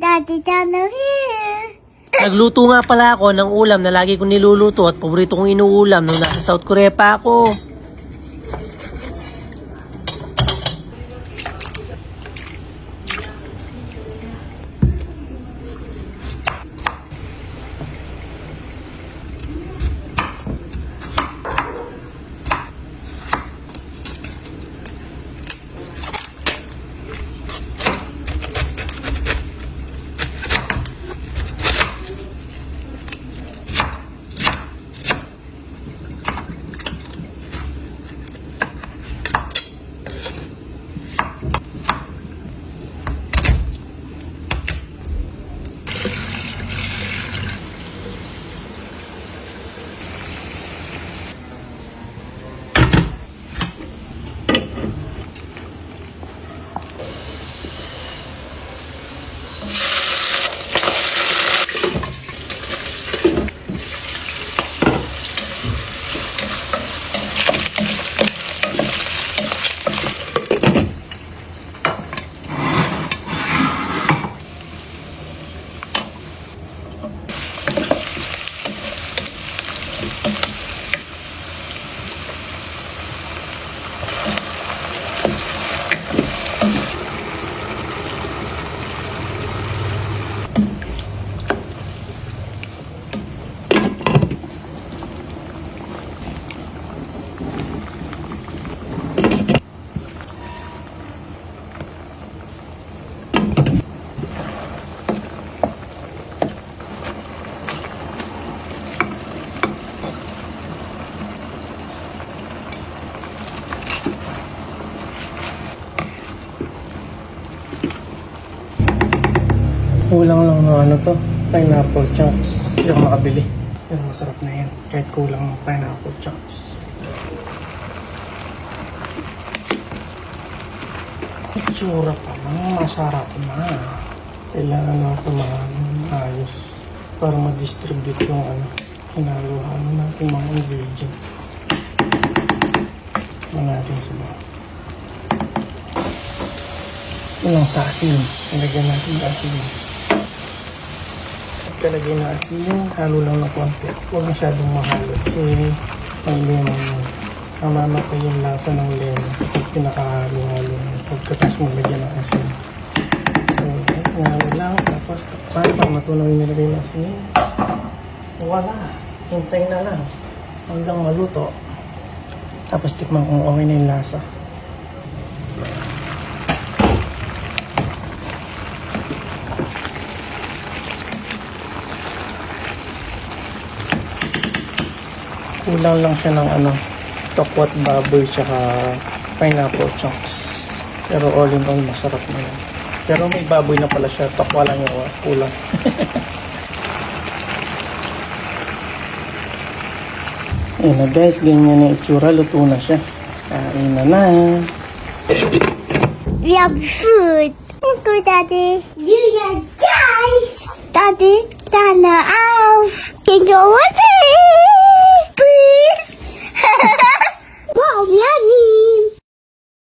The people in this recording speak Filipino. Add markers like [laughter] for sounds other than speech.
Daddy Dano here. Nagluto nga pala ako ng ulam na lagi kong niluluto at paborito kong inuulam nung nasa South Korea pa ako. Kulang lang ng ano to, pineapple chunks. Hindi ako makabili. Pero masarap na yan, kahit kulang ng pineapple chunks. Itsura pa lang, masarap na. Kailangan lang ito ayos para ma-distribute yung ano, hinaluhan natin mga ingredients. Ito natin sa mga. Walang sa asin. Ilagyan natin ng asin. Pagkalagay na asin, halo lang ng konti. Huwag masyadong mahalo kasi may lemon yun. Namamatay yung lasa ng lemon kapag pinakahalo-halo. Pagkatapos mo lagyan ng asin. So, halo lang. Tapos para matunaw yung nilagay ng asin. Wala. Hintay na lang. Hanggang maluto. Tapos tikman kung okay na yung lasa. Kulang lang siya ng ano, tokwat baboy tsaka pineapple chunks. Pero all in all, masarap na yan. Pero may baboy na pala siya, tokwa lang yung uh, kulang. [laughs] Ayun na guys, ganyan na itsura, luto na siya. Kain na na. We have food. Thank you, Daddy. You guys. Daddy Dano off. Can you watch